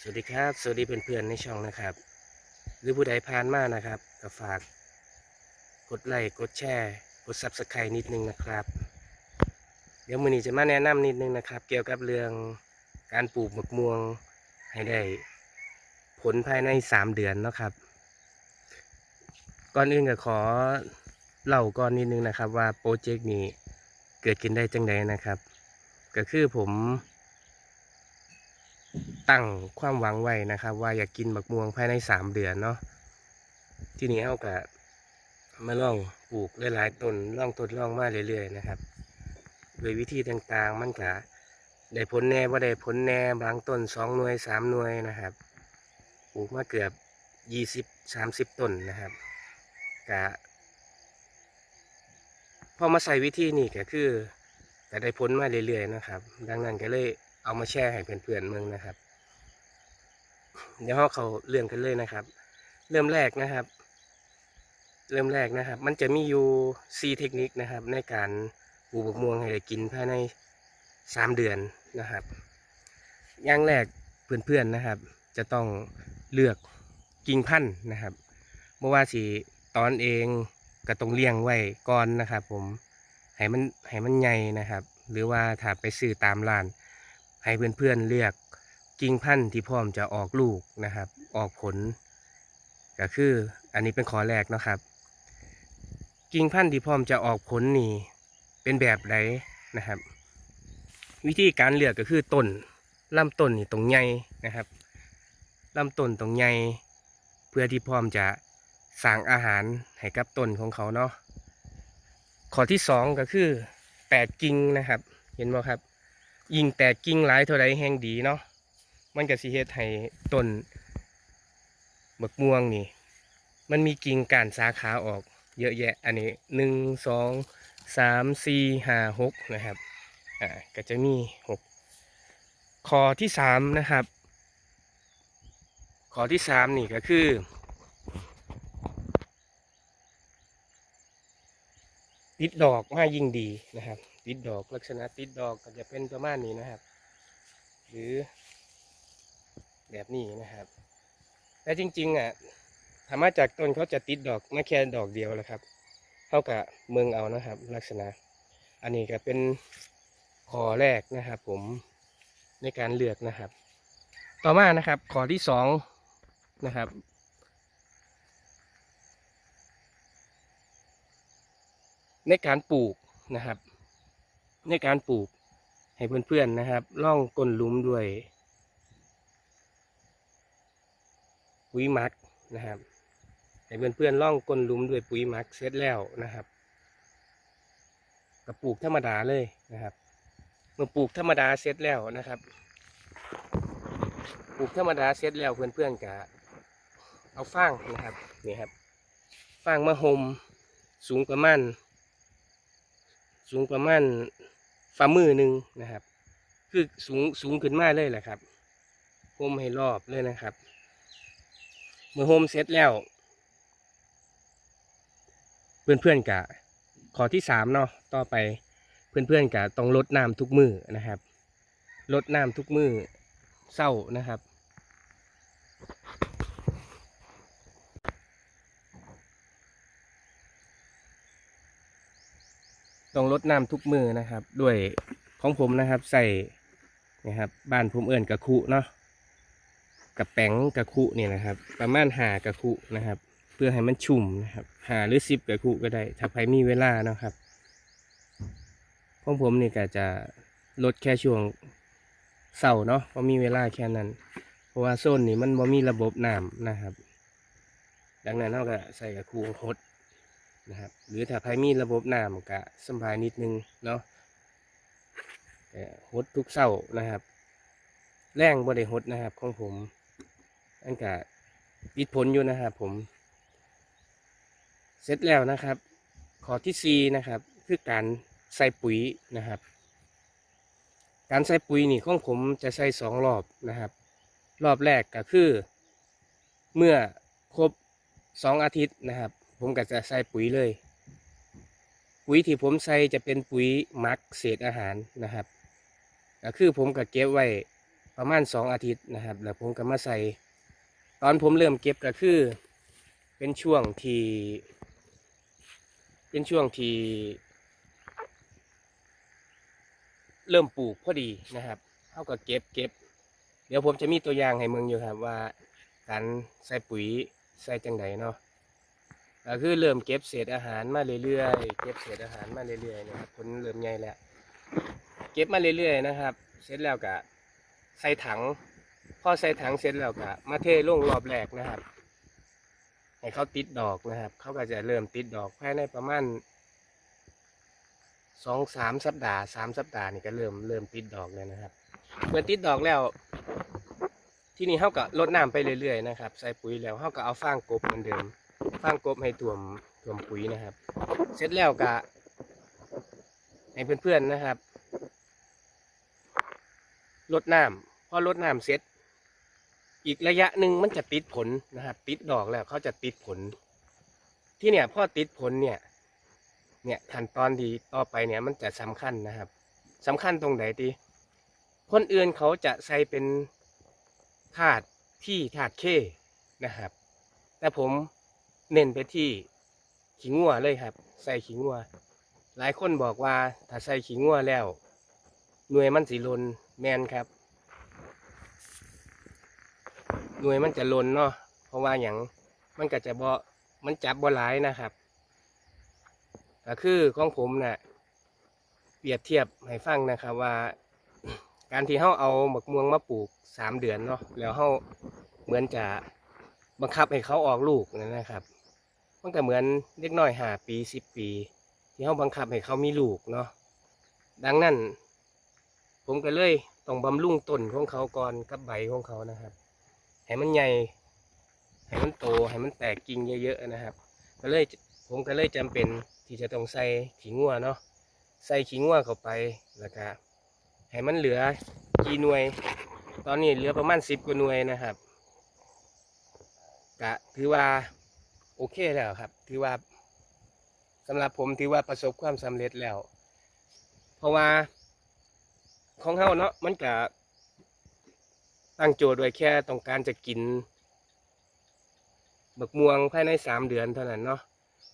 สวัสดีครับ สวัสดีเพื่อนๆในช่องนะครับ หรือผู้ใดผ่านมานะครับก็ฝากกดไลค์กดแชร์ กดซับสไครต์นิดนึงนะครับ เดี๋ยวมือนี้จะมาแนะนำนิดนึงนะครับ เกี่ยวกับเรื่องการปลูกหมกม่วงให้ได้ ผลภายใน3เดือนนะครับ ก่อนอื่นก็ขอเล่าก่อนนิดนึงนะครับว่าโปรเจกต์นี้เกิดขึ้นได้จังไดนะครับ ก็คือผม ตั้งความหวังไว้นะครับ ว่าอยากกินบักม่วงภายในสามเดือนเนาะที่นี้เอากะมาลองปลูกหลายๆต้นลองทดลองมาเรื่อยๆนะครับโดยวิธีต่างๆมันกะได้ผลแน่ว่าได้ผลแน่บางต้นสองหน่วยสามหน่วยนะครับปลูกมาเกือบยี่สิบสามสิบต้นนะครับกะพอมาใส่วิธีนี้ก็คือก็ได้ผลมาเรื่อยๆนะครับ ดังนั้นก็เลย เอามาแชร์ให้เพื่อนๆเมืองนะครับ เดี๋ยวเขาเรื่องกันเลยนะครับ เริ่มแรกนะครับ เริ่มแรกนะครับ มันจะมีอยู่ซีเทคนิคนะครับ ในการปลูกบกม่วงให้ได้กินภายในสามเดือนนะครับ อย่างแรกเพื่อนๆนะครับ จะต้องเลือกกิ่งพันธุ์นะครับเมื่อว่าสีตอนเองก็ต้องเลี้ยงไว้ก่อนนะครับ ผมให้มันให้มันใหญ่นะครับ หรือว่าถ้าไปซื้อตามร้าน ให้เพื่อนๆเลือกกิ่งพันธุ์ที่พร้อมจะออกลูกนะครับ ออกผล ก็คืออันนี้เป็นข้อแรกนะครับ กิ่งพันธุ์ที่พร้อมจะออกผลนี่เป็นแบบใดนะครับ วิธีการเลือกก็คือต้นลำต้นนี่ตรงใหญ่นะครับลำต้นตรงใหญ่เพื่อที่พร้อมจะสร้างอาหารให้กับต้นของเขาเนาะข้อที่สองก็คือแตกกิ่งนะครับ เห็นไหมครับ ยิ่งแตกกิ่งหลายเท่าไรแห่งดีเนาะมันก็สิเฮ็ดให้ต้นบักม่วงนี่ มันมีกิ่งก้านสาขาออก เยอะแยะอันนี้หนึ่งสองสามสี่ห้าหกนะครับอ่าก็จะมีหกขอที่สามนะครับขอที่สามนี่ก็คือติดดอกมากยิ่งดีนะครับ ติดดอก ลักษณะติดดอกก็จะเป็นประมาณนี้นะครับ หรือแบบนี้นะครับแต่จริง ๆอะถามาจากต้นเขาจะติดดอกมาแค่ดอกเดียวแหละครับเท่ากับเมืองเอานะครับ ลักษณะ อันนี้ก็เป็นข้อแรกนะครับ ผมในการเลือกนะครับ ต่อมานะครับข้อที่สองนะครับในการปลูกนะครับ ในการปลูกให้เพื่อนๆนะครับล่องก้นลุมด้วยปุ๋ยมักนะครับให้เพื่อนๆล่องก้นลุมด้วยปุ๋ยมักเสร็จแล้วนะครับก็ปลูกธรรมดาเลยนะครับ เมื่อปลูกธรรมดาเสร็จแล้วนะครับ ปลูกธรรมดาเสร็จแล้วเพื่อนๆก็เอาฟางนะครับนี่ครับฟางมาหมสูงประมาณสูงประมาณ ฝ่ามือหนึ่งนะครับ คือสูงสูงขึ้นมาเลยแหละครับโฮมให้รอบเลยนะครับ เมื่อโฮมเสร็จแล้ว เพื่อนๆกะข้อที่สามเนาะต่อไปเพื่อนๆกะต้องลดน้ำทุกมือนะครับลดน้ำทุกมือเศร้านะครับ ต้องลดน้ำทุกมือนะครับ ด้วยของผมนะครับใส่นะครับบ้านผมเอื่นกระคุเนาะกับแป้งกระคุเนี่ยนะครับ ประมาณหากระคุนะครับ เพื่อให้มันชุ่มนะครับหาหรือสิบกระคุก็ได้ ถ้าใครมีเวลานะครับของผมนี่ก็จะลดแค่ช่วงเสาเนาะเพราะมีเวลาแค่นั้น เพราะว่าโซนนี้มันบ่มีระบบน้ำนะครับ ดังนั้นเราก็ใส่กระคุหด นะครับ หรือถ้าใครมีระบบน้ำก็สบายนิดนึงเนาะหดทุกเศร้านะครับ แรงบริหดนะครับของผมอันกะปิดผลอยู่นะครับผม เสร็จแล้วนะครับ ข้อที่สี่นะครับ คือการใส่ปุ๋ยนะครับ การใส่ปุ๋ยนี่ของผมจะใส่สองรอบนะครับ รอบแรกก็คือ เมื่อครบสองอาทิตย์นะครับ ผมก็จะใส่ปุ๋ยเลย ปุ๋ยที่ผมใส่จะเป็นปุ๋ยมักเศษอาหารนะครับก็คือผมก็เก็บไว้ประมาณสองอาทิตย์นะครับ แล้วผมก็มาใส่ตอนผมเริ่มเก็บก็คือ เป็นช่วงที่ เป็นช่วงที่ เริ่มปลูกพอดีนะครับเท่ากับเก็บเก็บ เดี๋ยวผมจะมีตัวอย่างให้มึงอยู่ครับว่าการใส่ปุ๋ยใส่จังไดเนาะ ก็คือเริ่มเก็บเศษอาหารมาเรื่อยๆ เก็บเศษอาหารมาเรื่อยๆนะครับผลเริ่มใหญ่แล้ว เก็บมาเรื่อยๆนะครับ เสร็จแล้วก็ใส่ถัง พอใส่ถังเสร็จแล้วก็มาเทลงรอบแรกนะครับ ให้เขาติดดอกนะครับ เขาก็จะเริ่มติดดอกภายในประมาณสองสามสัปดาห์สามสัปดาห์นี่ก็เริ่มเริ่มติดดอกแล้วนะครับ เมื่อติดดอกแล้วที่นี่เขาก็ลดน้ำไปเรื่อยๆนะครับ ใส่ปุ๋ยแล้วเขาก็เอาฟางกบเหมือนเดิม ฟางกบให้ถ่วมถ่วมปุ๋ยนะครับ เสร็จแล้วก็ให้เพื่อนๆนะครับลดน้ำพอลดน้ำเสร็จ อีกระยะหนึ่งมันจะติดผลนะครับติดดอกแล้วเขาจะติดผล ที่เนี่ยพ่อติดผลเนี่ย เนี่ยขั้นตอนที่ต่อไปเนี่ยมันจะสำคัญนะครับสำคัญตรงไหนดีคนอื่นเขาจะใส่เป็นถาดที่ถาดเคนะครับ แต่ผม เน้นไปที่ขิงงัวเลยครับ ใส่ขิงงัว หลายคนบอกว่าถ้าใส่ขิงงัวแล้ว หน่วยมันสีลนแมนครับ หน่วยมันจะลนเนาะเพราะว่าอย่างมันก็จะบ่มันจับบ่หลายนะครับก็คือของผมนะ่ะเปรียบเทียบให้ฟังนะครับว่า การที่เขาเอาหมกม่วงมาปลูกสามเดือนเนาะแล้วเขาเหมือนจะ บังคับให้เขาออกลูกนั่นนะครับ มันก็เหมือนเล็กน้อยหาปีสิบปี ที่เขาบังคับให้เขามีลูกเนาะดังนั้น ผมก็เลยต้องบำรุงต้นของเขาก่อนกับใบของเขานะครับให้มันใหญ่ให้มันโตให้มันแตกกิ่งเยอะๆนะครับ ก็เลยผมก็เลยจำเป็นที่จะต้องใส่ขิงงัวเนาะใส่ขิงงัวเข้าไปแล้วก็ให้มันเหลือกี่หน่วย ตอนนี้เหลือประมาณสิบกว่าหน่วยนะครับ ก็ถือว่าโอเคแล้วครับ ถือว่าสำหรับผมถือว่าประสบความสำเร็จแล้ว เพราะว่าของเฮาเนาะมันก็ตั้งโจทย์ไว้แค่ต้องการจะกินบักม่วงภายในสามเดือนเท่านั้นเนาะ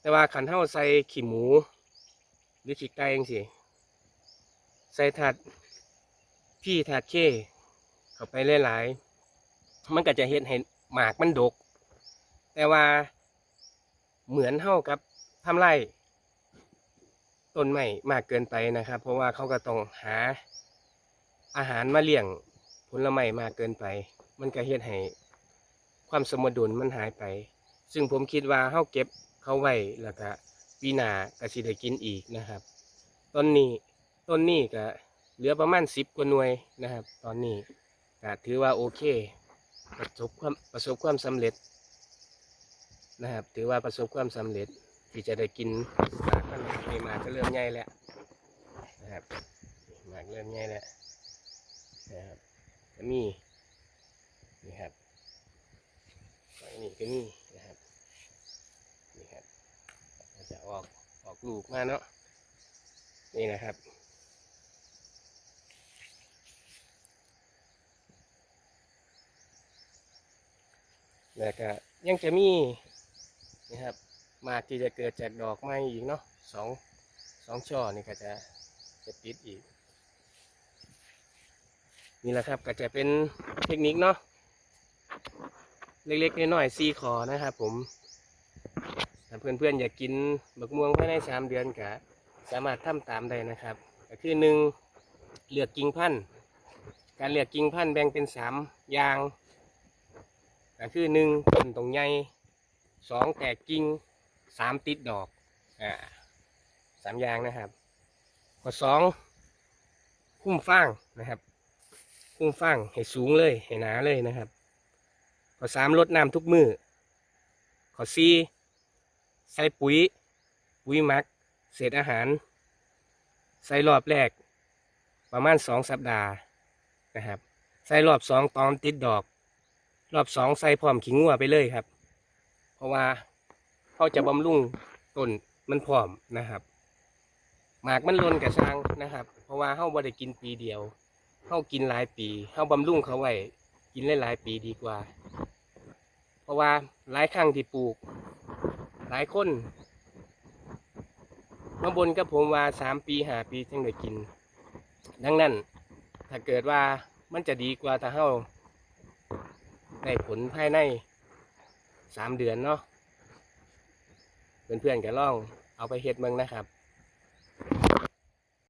แต่ว่าขันเฮาใส่ขี้หมู หรือขี้ไก่เองสิใส่ถาดพี่ถาดเคเข้าไปหลายๆมันก็จะเห็นให้หมากมันดก แต่ว่าเหมือนเท่ากับทำไรต้นไม้มากเกินไปนะครับ เพราะว่าเขาก็ต้องหาอาหารมาเลี้ยงผลไม้มากเกินไป มันก็เฮ็ดให้ความสมดุลมันหายไป ซึ่งผมคิดว่าเขาเก็บเขาไว้แล้วก็ปีหน้าก็สิได้กินอีกนะครับ ต้นนี้ต้นนี้ก็เหลือประมาณสิบกว่าหน่วยนะครับ ตอนนี้ก็ถือว่าโอเค ประสบความประสบความสำเร็จ นะครับ ถือว่าประสบความสำเร็จที่จะได้กินหมากมันนี่หมากก็เริ่มใหญ่แล้วนะครับหมากเริ่มใหญ่แล้วนะครับก็มีนี่ครับฝั่งนี้ก็มีนะครับนี่ครับจะออกออกลูกมาเนาะนี่นะครับแล้วก็ยังจะมี นะครับมากที่จะเกิดจากดอกไม้อีกเนาะสองสองช่อนี่ก็จะจะติดอีก นี่แหละครับก็จะเป็นเทคนิคเนาะเล็กๆน้อยๆซีขอนะครับผมถ้าเพื่อนๆอยากกินบักม่วงภายในสามเดือนก็สามารถทำตามได้นะครับ ก็คือหนึ่งเลือกกิ่งพันธุ์การเลือกกิ่งพันธุ์แบ่งเป็นสามอย่างก็คือหนึ่งต้นตรงใหญ่ สองแตกกิ่งสามติดดอกอ่าสามอย่างนะครับข้อสองคุ้มฟางนะครับคุ้มฟางให้สูงเลยให้หนาเลยนะครับข้อสามลดน้ำทุกมือข้อสี่ใส่ปุ๋ย ปุ๋ยมัก เศษอาหาร ใส่รอบแรก ประมาณสองสัปดาห์นะครับ ใส่รอบสองตอนติดดอก รอบสองใส่พร้อมขิงงัวไปเลยครับ เพราะว่าเขาจะบำรุงต้นมันพร้อมนะครับ หมากมันลนกับช้างนะครับ เพราะว่าเขาบ่ได้กินปีเดียวเฮากินหลายปีเฮาบำรุงเขาไว้กินหลายๆปีดีกว่า เพราะว่าหลายครั้งที่ปลูก หลายคนมาบนกับผมว่าสามปีหาปีจึงได้กิน ดังนั้น ถ้าเกิดว่ามันจะดีกว่าถ้าเฮาได้ผลภายใน สามเดือนเนาะเพื่อนๆก็ลองเอาไปเฮ็ดเมืองนะครับ